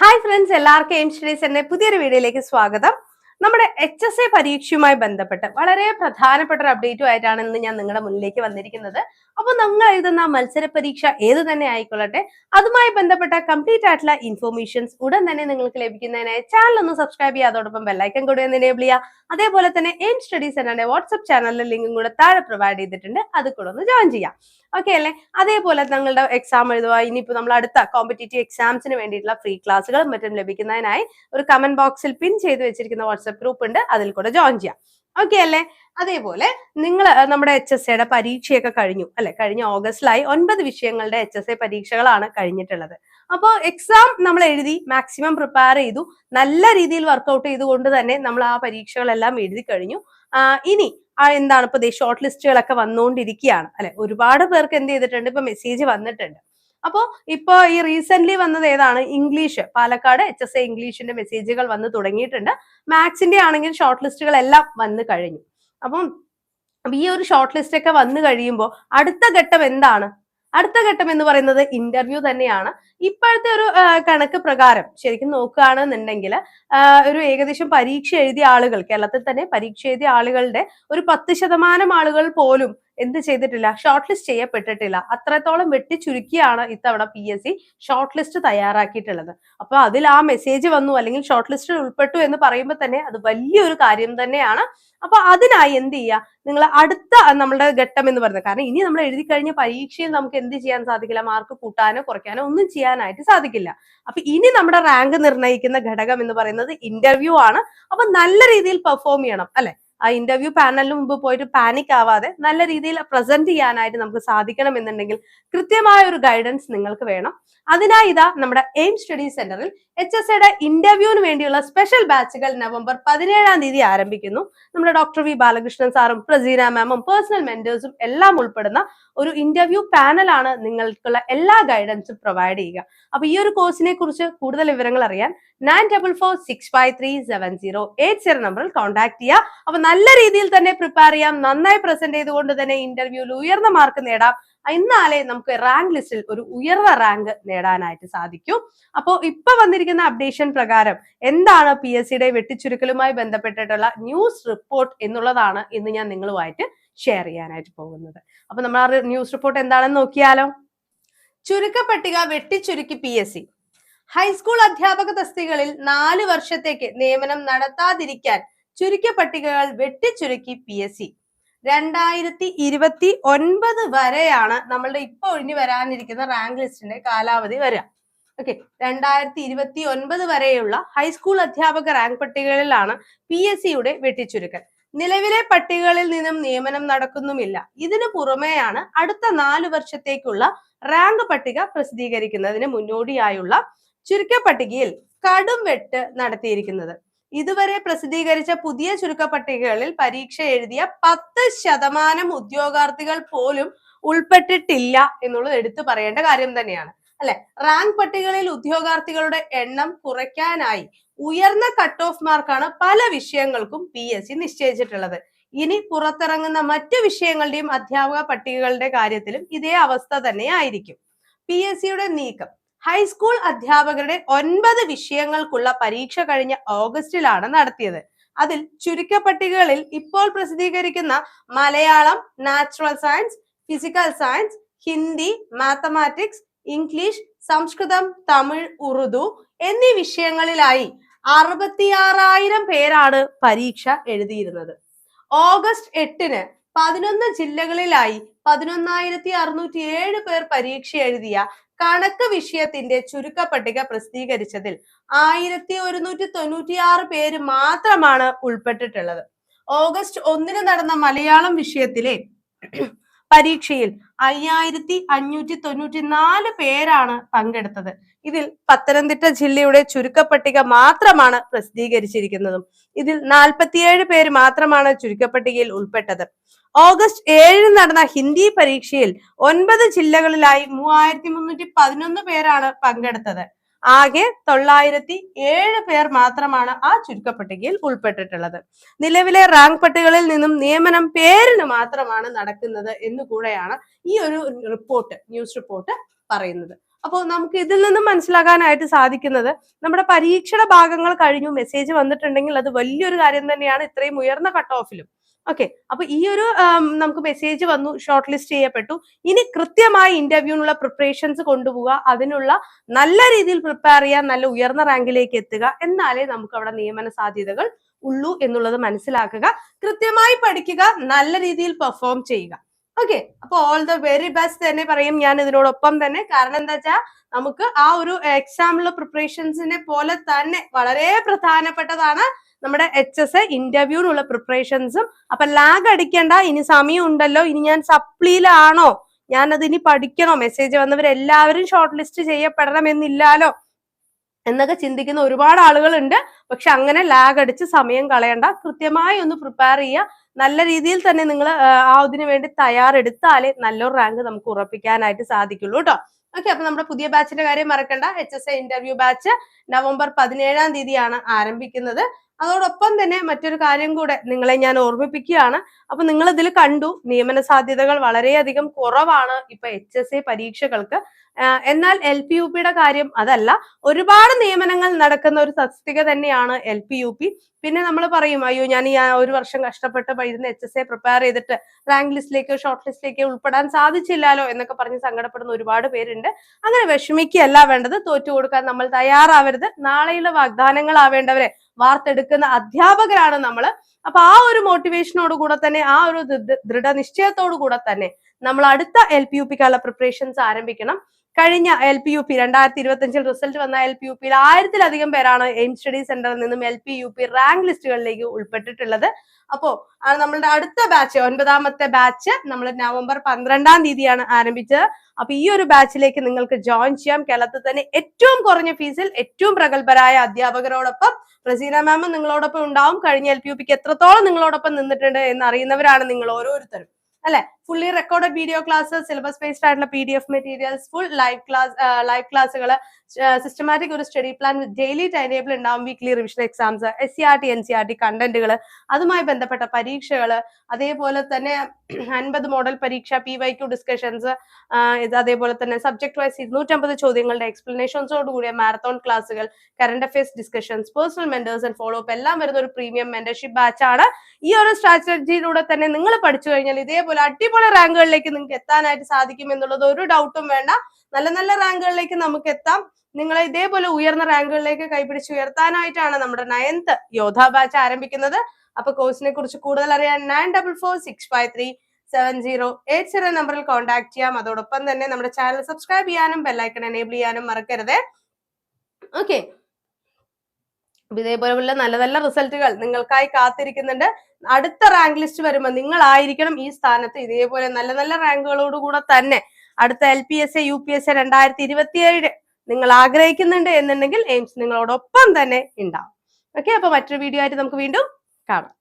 Hi friends എല്ലാവർക്കും studies എന്നെ പുതിയൊരു വീഡിയോയിലേക്ക് സ്വാഗതം. നമ്മുടെ എച്ച് എസ് എ പരീക്ഷയുമായി ബന്ധപ്പെട്ട് വളരെ പ്രധാനപ്പെട്ട ഒരു അപ്ഡേറ്റും ആയിട്ടാണ് ഇന്ന് ഞാൻ നിങ്ങളുടെ മുന്നിലേക്ക് വന്നിരിക്കുന്നത്. അപ്പോൾ നിങ്ങൾ എഴുതുന്ന മത്സര പരീക്ഷ ഏത് തന്നെ ആയിക്കൊള്ളട്ടെ അതുമായി ബന്ധപ്പെട്ട കംപ്ലീറ്റ് ആയിട്ടുള്ള ഇൻഫോർമേഷൻസ് ഉടൻ തന്നെ നിങ്ങൾക്ക് ലഭിക്കുന്നതിനായി ചാനൽ ഒന്ന് സബ്സ്ക്രൈബ് ചെയ്യുക അതോടൊപ്പം ബെല്ലൈക്കൻ കൂടി ഒന്ന് എനേബിൾ ചെയ്യുക. അതേപോലെ തന്നെ എയിം സ്റ്റഡീസ് എന്നാണ് വാട്സ്ആപ്പ് ചാനലിലെ ലിങ്കും കൂടെ താഴെ പ്രൊവൈഡ് ചെയ്തിട്ടുണ്ട് അത് കൂടെ ഒന്ന് ജോയിൻ ചെയ്യാം. ഓക്കെ അല്ലേ? അതേപോലെ നിങ്ങളുടെ എക്സാം എഴുതുക. ഇനിയിപ്പോൾ നമ്മൾ അടുത്ത കോമ്പറ്റേറ്റീവ് എക്സാംസിന് വേണ്ടിയിട്ടുള്ള ഫ്രീ ക്ലാസ്സുകളും മറ്റും ലഭിക്കുന്നതിനായി ഒരു കമന്റ് ബോക്സിൽ പിൻ ചെയ്ത് വെച്ചിരിക്കുന്ന വാട്സ്ആപ്പ് ഗ്രൂപ്പ് ഉണ്ട്. അതിൽ കൂടെ ജോയിൻ ചെയ്യാം. ഓക്കെ അല്ലേ? അതേപോലെ നിങ്ങൾ നമ്മുടെ എച്ച് എസ് എയുടെ പരീക്ഷയൊക്കെ കഴിഞ്ഞു അല്ലെ? കഴിഞ്ഞ ഓഗസ്റ്റിലായി ഒൻപത് വിഷയങ്ങളുടെ എച്ച് എസ് എ പരീക്ഷകളാണ് കഴിഞ്ഞിട്ടുള്ളത്. അപ്പോൾ എക്സാം നമ്മൾ എഴുതി മാക്സിമം പ്രിപ്പയർ ചെയ്തു. നല്ല രീതിയിൽ വർക്കൗട്ട് ചെയ്തുകൊണ്ട് തന്നെ നമ്മൾ ആ പരീക്ഷകളെല്ലാം എഴുതി കഴിഞ്ഞു. ഇനി എന്താണ് ഇപ്പൊ ഷോർട്ട് ലിസ്റ്റുകളൊക്കെ വന്നുകൊണ്ടിരിക്കുകയാണ് അല്ലെ? ഒരുപാട് പേർക്ക് എന്ത് ചെയ്തിട്ടുണ്ട്? ഇപ്പൊ മെസ്സേജ് വന്നിട്ടുണ്ട്. അപ്പോ ഇപ്പൊ ഈ റീസെന്റ് വന്നത് ഏതാണ്? English. Palakkad H S A ഇംഗ്ലീഷിന്റെ മെസ്സേജുകൾ വന്ന് തുടങ്ങിയിട്ടുണ്ട്. മാത്സിന്റെ ആണെങ്കിൽ ഷോർട്ട് ലിസ്റ്റുകൾ എല്ലാം വന്നു കഴിഞ്ഞു. അപ്പൊ ഈ ഒരു ഷോർട്ട് ലിസ്റ്റ് ഒക്കെ വന്നു കഴിയുമ്പോൾ അടുത്ത ഘട്ടം എന്താണ്? അടുത്ത ഘട്ടം എന്ന് പറയുന്നത് ഇന്റർവ്യൂ തന്നെയാണ്. ഇപ്പോഴത്തെ ഒരു കണക്ക് പ്രകാരം ശരിക്കും നോക്കുകയാണെന്നുണ്ടെങ്കിൽ ഒരു ഏകദേശം പരീക്ഷ എഴുതിയ ആളുകൾ കേരളത്തിൽ തന്നെ പരീക്ഷ എഴുതിയ ആളുകളുടെ ഒരു പത്ത് ശതമാനം ആളുകൾ പോലും എന്ത് ചെയ്തിട്ടില്ല ഷോർട്ട് ലിസ്റ്റ് ചെയ്യപ്പെട്ടിട്ടില്ല. അത്രത്തോളം വെട്ടി ചുരുക്കിയാണ് ഇത്തവണ P S C short list തയ്യാറാക്കിയിട്ടുള്ളത്. അപ്പൊ അതിൽ ആ മെസ്സേജ് വന്നു അല്ലെങ്കിൽ ഷോർട്ട് ലിസ്റ്റിൽ ഉൾപ്പെട്ടു എന്ന് പറയുമ്പോൾ തന്നെ അത് വലിയൊരു കാര്യം തന്നെയാണ്. അപ്പൊ അതിനായി എന്ത് ചെയ്യുക? നിങ്ങൾ അടുത്ത നമ്മുടെ ഘട്ടം എന്ന് പറയുന്നത്. കാരണം ഇനി നമ്മൾ എഴുതി കഴിഞ്ഞ പരീക്ഷയിൽ നമുക്ക് എന്ത് ചെയ്യാൻ സാധിക്കില്ല? മാർക്ക് കൂട്ടാനോ കുറയ്ക്കാനോ ഒന്നും ചെയ്യാനായിട്ട് സാധിക്കില്ല. അപ്പൊ ഇനി നമ്മുടെ റാങ്ക് നിർണയിക്കുന്ന ഘടകം എന്ന് പറയുന്നത് ഇന്റർവ്യൂ ആണ്. അപ്പൊ നല്ല രീതിയിൽ പെർഫോം ചെയ്യണം അല്ലെ? ഇന്റർവ്യൂ പാനലിന് മുമ്പ് പോയിട്ട് പാനിക് ആവാതെ നല്ല രീതിയിൽ പ്രസന്റ് ചെയ്യാനായിട്ട് നമുക്ക് സാധിക്കണം എന്നുണ്ടെങ്കിൽ കൃത്യമായ ഒരു ഗൈഡൻസ് നിങ്ങൾക്ക് വേണം. അതിനായി ഇതാ നമ്മുടെ എയിം സ്റ്റഡി സെന്ററിൽ എച്ച് എസ് എയുടെ ഇന്റർവ്യൂവിന് വേണ്ടിയുള്ള സ്പെഷ്യൽ ബാച്ചുകൾ നവംബർ പതിനേഴാം തീയതി ആരംഭിക്കുന്നു. നമ്മുടെ ഡോക്ടർ വി ബാലകൃഷ്ണൻ സാറും പ്രസീന മാമും പേഴ്സണൽ മെന്റേഴ്സും എല്ലാം ഉൾപ്പെടുന്ന ഒരു ഇന്റർവ്യൂ പാനലാണ് നിങ്ങൾക്കുള്ള എല്ലാ ഗൈഡൻസും പ്രൊവൈഡ് ചെയ്യുക. അപ്പൊ ഈ ഒരു കോഴ്സിനെ കുറിച്ച് കൂടുതൽ വിവരങ്ങൾ അറിയാൻ nine double four six five three seven zero eight zero നമ്പറിൽ കോൺടാക്ട് ചെയ്യുക. അപ്പൊ നല്ല രീതിയിൽ തന്നെ പ്രിപ്പയർ ചെയ്യാം. നന്നായി പ്രസന്റ് ചെയ്തുകൊണ്ട് തന്നെ ഇന്റർവ്യൂവിൽ ഉയർന്ന മാർക്ക് നേടാം. എന്നാലേ നമുക്ക് റാങ്ക് ലിസ്റ്റിൽ ഒരു ഉയർന്ന റാങ്ക് നേടാനായിട്ട് സാധിക്കും. അപ്പോ ഇപ്പൊ വന്നിരിക്കുന്ന അപ്ഡേഷൻ പ്രകാരം എന്താണ് പി എസ് സിയുടെ വെട്ടിച്ചുരുക്കലുമായി ബന്ധപ്പെട്ടിട്ടുള്ള ന്യൂസ് റിപ്പോർട്ട് എന്നുള്ളതാണ് ഇന്ന് ഞാൻ നിങ്ങളുമായിട്ട് ഷെയർ ചെയ്യാനായിട്ട് പോകുന്നത്. അപ്പൊ നമ്മൾ ആ ന്യൂസ് റിപ്പോർട്ട് എന്താണെന്ന് നോക്കിയാലോ? ചുരുക്കപ്പട്ടിക വെട്ടിച്ചുരുക്കി P S C high school അധ്യാപക തസ്തികളിൽ നാല് വർഷത്തേക്ക് നിയമനം നടത്താതിരിക്കാൻ ചുരുക്കപ്പട്ടികകൾ വെട്ടിച്ചുരുക്കി പി എസ് സി രണ്ടായിരത്തി ഇരുപത്തി ഒൻപത് വരെയാണ് നമ്മളുടെ ഇപ്പൊ ഒഴിഞ്ഞു വരാനിരിക്കുന്ന റാങ്ക് ലിസ്റ്റിന്റെ കാലാവധി വരിക. ഓക്കെ രണ്ടായിരത്തി ഇരുപത്തി ഒൻപത് വരെയുള്ള ഹൈസ്കൂൾ അധ്യാപക റാങ്ക് പട്ടികകളിലാണ് പി എസ് സിയുടെ വെട്ടിച്ചുരുക്കൽ. നിലവിലെ പട്ടികകളിൽ നിന്നും നിയമനം നടക്കുന്നുമില്ല. ഇതിനു പുറമെയാണ് അടുത്ത നാലു വർഷത്തേക്കുള്ള റാങ്ക് പട്ടിക പ്രസിദ്ധീകരിക്കുന്നതിന് മുന്നോടിയായുള്ള ചുരുക്കപ്പട്ടികയിൽ കടും വെട്ട് നടത്തിയിരിക്കുന്നത്. ഇതുവരെ പ്രസിദ്ധീകരിച്ച പുതിയ ചുരുക്കപ്പട്ടികകളിൽ പരീക്ഷ എഴുതിയ പത്ത് ശതമാനം ഉദ്യോഗാർത്ഥികൾ പോലും ഉൾപ്പെട്ടിട്ടില്ല എന്നുള്ളത് എടുത്തു പറയേണ്ട കാര്യം തന്നെയാണ്. അല്ലെ? റാങ്ക് പട്ടികകളിൽ ഉദ്യോഗാർത്ഥികളുടെ എണ്ണം കുറയ്ക്കാനായി ഉയർന്ന കട്ട് ഓഫ് മാർക്കാണ് പല വിഷയങ്ങൾക്കും പി എസ് സി നിശ്ചയിച്ചിട്ടുള്ളത്. ഇനി പുറത്തിറങ്ങുന്ന മറ്റു വിഷയങ്ങളുടെയും അധ്യാപക പട്ടികകളുടെ കാര്യത്തിലും ഇതേ അവസ്ഥ തന്നെ ആയിരിക്കും പി എസ് സിയുടെ നീക്കം. ഹൈസ്കൂൾ അധ്യാപകരുടെ ഒൻപത് വിഷയങ്ങൾക്കുള്ള പരീക്ഷ കഴിഞ്ഞ ഓഗസ്റ്റിലാണ് നടത്തിയത്. അതിൽ ചുരുക്കപ്പട്ടികകളിൽ ഇപ്പോൾ പ്രസിദ്ധീകരിക്കുന്ന Malayalam natural science physical science Hindi mathematics English Sanskrit Tamil Urdu എന്നീ വിഷയങ്ങളിലായി അറുപത്തിയാറായിരം പേരാണ് പരീക്ഷ എഴുതിയിരുന്നത്. ഓഗസ്റ്റ് എട്ടിന് പതിനൊന്ന് ജില്ലകളിലായി പതിനൊന്നായിരത്തി അറുന്നൂറ്റി ഏഴ് പേർ പരീക്ഷ എഴുതിയ കണക്ക് വിഷയത്തിന്റെ ചുരുക്കപ്പട്ടിക പ്രസിദ്ധീകരിച്ചതിൽ ആയിരത്തി ഒരുന്നൂറ്റി തൊണ്ണൂറ്റിയാറ് പേര് മാത്രമാണ് ഉൾപ്പെട്ടിട്ടുള്ളത്. ഓഗസ്റ്റ് ഒന്നിന് നടന്ന മലയാളം വിഷയത്തിലെ പരീക്ഷയിൽ അയ്യായിരത്തി അഞ്ഞൂറ്റി തൊണ്ണൂറ്റി നാല് പേരാണ് പങ്കെടുത്തത്. ഇതിൽ പത്തനംതിട്ട ജില്ലയുടെ ചുരുക്കപ്പട്ടിക മാത്രമാണ് പ്രസിദ്ധീകരിച്ചിരിക്കുന്നതും. ഇതിൽ നാൽപ്പത്തിയേഴ് പേര് മാത്രമാണ് ചുരുക്കപ്പട്ടികയിൽ ഉൾപ്പെട്ടത്. ഓഗസ്റ്റ് ഏഴിന് നടന്ന ഹിന്ദി പരീക്ഷയിൽ ഒൻപത് ജില്ലകളിലായി മൂവായിരത്തി മുന്നൂറ്റി പതിനൊന്ന് പേരാണ് പങ്കെടുത്തത്. ആകെ തൊള്ളായിരത്തി ഏഴ് പേർ മാത്രമാണ് ആ ചുരുക്കപ്പട്ടികയിൽ ഉൾപ്പെട്ടിട്ടുള്ളത്. നിലവിലെ റാങ്ക് പട്ടികകളിൽ നിന്നും നിയമനം പേരിന് മാത്രമാണ് നടക്കുന്നത് എന്ന് കൂടെയാണ് ഈ ഒരു റിപ്പോർട്ട് ന്യൂസ് റിപ്പോർട്ട് പറയുന്നത്. അപ്പോൾ നമുക്ക് ഇതിൽ നിന്നും മനസ്സിലാക്കാനായിട്ട് സാധിക്കുന്നത് നമ്മുടെ പരീക്ഷണ ഭാഗങ്ങൾ കഴിഞ്ഞു മെസ്സേജ് വന്നിട്ടുണ്ടെങ്കിൽ അത് വലിയൊരു കാര്യം തന്നെയാണ് ഇത്രയും ഉയർന്ന കട്ട് ഓഫിലും ഓക്കെ അപ്പൊ ഈ ഒരു നമുക്ക് മെസ്സേജ് വന്നു ഷോർട്ട് ലിസ്റ്റ് ചെയ്യപ്പെട്ടു. ഇനി കൃത്യമായി ഇന്റർവ്യൂവിനുള്ള പ്രിപ്പറേഷൻസ് കൊണ്ടുപോവുക. അതിനുള്ള നല്ല രീതിയിൽ പ്രിപ്പയർ ചെയ്യാൻ നല്ല ഉയർന്ന റാങ്കിലേക്ക് എത്തുക. എന്നാലേ നമുക്ക് അവിടെ നിയമന സാധ്യതകൾ ഉള്ളൂ എന്നുള്ളത് മനസ്സിലാക്കുക. കൃത്യമായി പഠിക്കുക നല്ല രീതിയിൽ പെർഫോം ചെയ്യുക. ഓക്കെ അപ്പൊ ഓൾ ദ വെരി ബെസ്റ്റ് തന്നെ പറയും ഞാൻ ഇതിനോടൊപ്പം തന്നെ. കാരണം എന്താ വെച്ചാൽ നമുക്ക് ആ ഒരു എക്സാമിലുള്ള പ്രിപ്പറേഷൻസിനെ പോലെ തന്നെ വളരെ പ്രധാനപ്പെട്ടതാണ് നമ്മുടെ എച്ച് എസ് ഇന്റർവ്യൂവിനുള്ള പ്രിപ്പറേഷൻസും അപ്പൊ ലാഗ് അടിക്കേണ്ട. ഇനി സമയം ഉണ്ടല്ലോ ഇനി ഞാൻ സപ്ലിയിലാണോ ഞാനത് ഇനി പഠിക്കണോ? മെസ്സേജ് വന്നവരെല്ലാവരും ഷോർട്ട് ലിസ്റ്റ് ചെയ്യപ്പെടണം എന്നില്ലാലോ എന്നൊക്കെ ചിന്തിക്കുന്ന ഒരുപാട് ആളുകളുണ്ട്. പക്ഷെ അങ്ങനെ ലാഗ് അടിച്ച് സമയം കളയണ്ട. കൃത്യമായി ഒന്ന് പ്രിപ്പയർ ചെയ്യുക. നല്ല രീതിയിൽ തന്നെ നിങ്ങൾ ആ ഇതിനു വേണ്ടി തയ്യാറെടുത്താലേ നല്ലൊരു റാങ്ക് നമുക്ക് ഉറപ്പിക്കാനായിട്ട് സാധിക്കുള്ളൂ കേട്ടോ. ഓക്കെ അപ്പൊ നമ്മുടെ പുതിയ ബാച്ചിന്റെ കാര്യം മറക്കണ്ട. H S A interview batch November പതിനേഴാം തീയതിയാണ് ആരംഭിക്കുന്നത്. അതോടൊപ്പം തന്നെ മറ്റൊരു കാര്യം കൂടെ നിങ്ങളെ ഞാൻ ഓർമ്മിപ്പിക്കുകയാണ്. അപ്പൊ നിങ്ങൾ ഇതിൽ കണ്ടു നിയമന സാധ്യതകൾ വളരെയധികം കുറവാണ് ഇപ്പൊ എച്ച് എസ് എ പരീക്ഷകൾക്ക്. എന്നാൽ എൽ പി യു പിയുടെ കാര്യം അതല്ല. ഒരുപാട് നിയമനങ്ങൾ നടക്കുന്ന ഒരു തസ്തിക തന്നെയാണ് എൽ പി യു പി. പിന്നെ നമ്മൾ പറയും അയ്യോ ഞാൻ ഈ ഒരു വർഷം കഷ്ടപ്പെട്ട് ഇരുന്ന് എച്ച് എസ് എ പ്രിപ്പയർ ചെയ്തിട്ട് റാങ്ക് ലിസ്റ്റിലേക്കോ ഷോർട്ട് ലിസ്റ്റിലേക്കോ ഉൾപ്പെടാൻ സാധിച്ചില്ലല്ലോ എന്നൊക്കെ പറഞ്ഞ് സങ്കടപ്പെടുന്ന ഒരുപാട് പേരുണ്ട്. അങ്ങനെ വിഷമിക്കുകയല്ല വേണ്ടത്. തോറ്റു കൊടുക്കാൻ നമ്മൾ തയ്യാറാവരുത്. നാളെയുള്ള വാഗ്ദാനങ്ങളാവേണ്ടവരെ വാർത്തെടുക്കുന്ന അധ്യാപകരാണ് നമ്മൾ അപ്പൊ ആ ഒരു മോട്ടിവേഷനോട് കൂടെ തന്നെ ആ ഒരു ദൃഢ- ദൃഢനിശ്ചയത്തോടു കൂടെ തന്നെ നമ്മൾ അടുത്ത എൽ പി യു പിക്കുള്ള പ്രിപ്പറേഷൻസ് ആരംഭിക്കണം. കഴിഞ്ഞ എൽ പി യു പി രണ്ടായിരത്തി ഇരുപത്തി അഞ്ചിൽ റിസൾട്ട് വന്ന എൽ പി യു പിയിൽ ആയിരത്തിലധികം പേരാണ് എയിം സ്റ്റഡി സെന്ററിൽ നിന്നും L P U P rank ലിസ്റ്റുകളിലേക്ക് ഉൾപ്പെട്ടിട്ടുള്ളത്. അപ്പോ നമ്മളുടെ അടുത്ത ബാച്ച് ഒൻപതാമത്തെ ബാച്ച് നമ്മൾ നവംബർ പന്ത്രണ്ടാം തീയതിയാണ് ആരംഭിച്ചത്. അപ്പൊ ഈ ഒരു ബാച്ചിലേക്ക് നിങ്ങൾക്ക് ജോയിൻ ചെയ്യാം. കേരളത്തിൽ തന്നെ ഏറ്റവും കുറഞ്ഞ ഫീസിൽ ഏറ്റവും പ്രഗത്ഭരായ അധ്യാപകരോടൊപ്പം റസീന മാം നിങ്ങളോടൊപ്പം ഉണ്ടാവും. കഴിഞ്ഞ എൽ പി യു പിക്ക് എത്രത്തോളം നിങ്ങളോടൊപ്പം നിന്നിട്ടുണ്ട് എന്ന് അറിയുന്നവരാണ് നിങ്ങൾ ഓരോരുത്തരും. അല്ലെ? Fully record video class syllabus based ആയിട്ടുള്ള P D F materials full live class live ക്ലാസ്സുകൾ സിസ്റ്റമാറ്റിക് ഒരു study plan with daily time table ഉണ്ടാവും weekly revision exams S C R T N C R T കണ്ടന്റുകൾ അതുമായി ബന്ധപ്പെട്ട പരീക്ഷകൾ അതേപോലെ തന്നെ അൻപത് മോഡൽ പരീക്ഷ പി വൈ ക്യു ഡിസ്കഷൻസ് അതേപോലെ തന്നെ സബ്ജക്ട് വൈസ് ഇരുന്നൂറ്റമ്പത് ചോദ്യങ്ങളുടെ എക്സ്പ്ലനേഷൻസോട് കൂടിയ മാരത്തോൺ ക്ലാസ്സുകൾ current affairs discussions personal mentors and follow up എല്ലാം വരുന്ന ഒരു പ്രീമിയം മെന്റർഷിപ്പ് ബാച്ചാണ് ഈ ഒരു സ്ട്രാറ്റജിയിലൂടെ തന്നെ നിങ്ങൾ പഠിച്ചു കഴിഞ്ഞാൽ ഇതേപോലെ അടിപൊളി റാങ്കുകളിലേക്ക് നിങ്ങൾക്ക് എത്താനായിട്ട് സാധിക്കും എന്നുള്ളത് ഒരു ഡൗട്ടും വേണ്ട. നല്ല നല്ല റാങ്കുകളിലേക്ക് നമുക്ക് എത്താം. നിങ്ങളെ ഇതേപോലെ ഉയർന്ന റാങ്കുകളിലേക്ക് കൈപിടിച്ച് ഉയർത്താനായിട്ടാണ് നമ്മുടെ നയൻത്ത് യോധ ബാച്ച് ആരംഭിക്കുന്നത്. അപ്പൊ കോഴ്സിനെ കുറിച്ച് കൂടുതൽ അറിയാൻ nine double four six five three seven zero eight zero നമ്പറിൽ കോൺടാക്ട് ചെയ്യാം. അതോടൊപ്പം തന്നെ നമ്മുടെ ചാനൽ സബ്സ്ക്രൈബ് ചെയ്യാനും ബെല്ലൈക്കൺ എനേബിൾ ചെയ്യാനും മറക്കരുത്. ഓക്കെ ഇതേപോലെയുള്ള നല്ല നല്ല റിസൾട്ടുകൾ നിങ്ങൾക്കായി കാത്തിരിക്കുന്നുണ്ട്. അടുത്ത റാങ്ക് ലിസ്റ്റ് വരുമ്പോൾ നിങ്ങൾ ആയിരിക്കണം ഈ സ്ഥാനത്ത്. ഇതേപോലെ നല്ല നല്ല റാങ്കുകളോടുകൂടെ തന്നെ അടുത്ത L P S A U P S A രണ്ടായിരത്തി ഇരുപത്തിയേഴ് നിങ്ങൾ ആഗ്രഹിക്കുന്നുണ്ട് എന്നുണ്ടെങ്കിൽ എയിംസ് നിങ്ങളോടൊപ്പം തന്നെ ഉണ്ടാവും. ഓക്കെ അപ്പൊ മറ്റൊരു വീഡിയോ ആയിട്ട് നമുക്ക് വീണ്ടും കാണാം.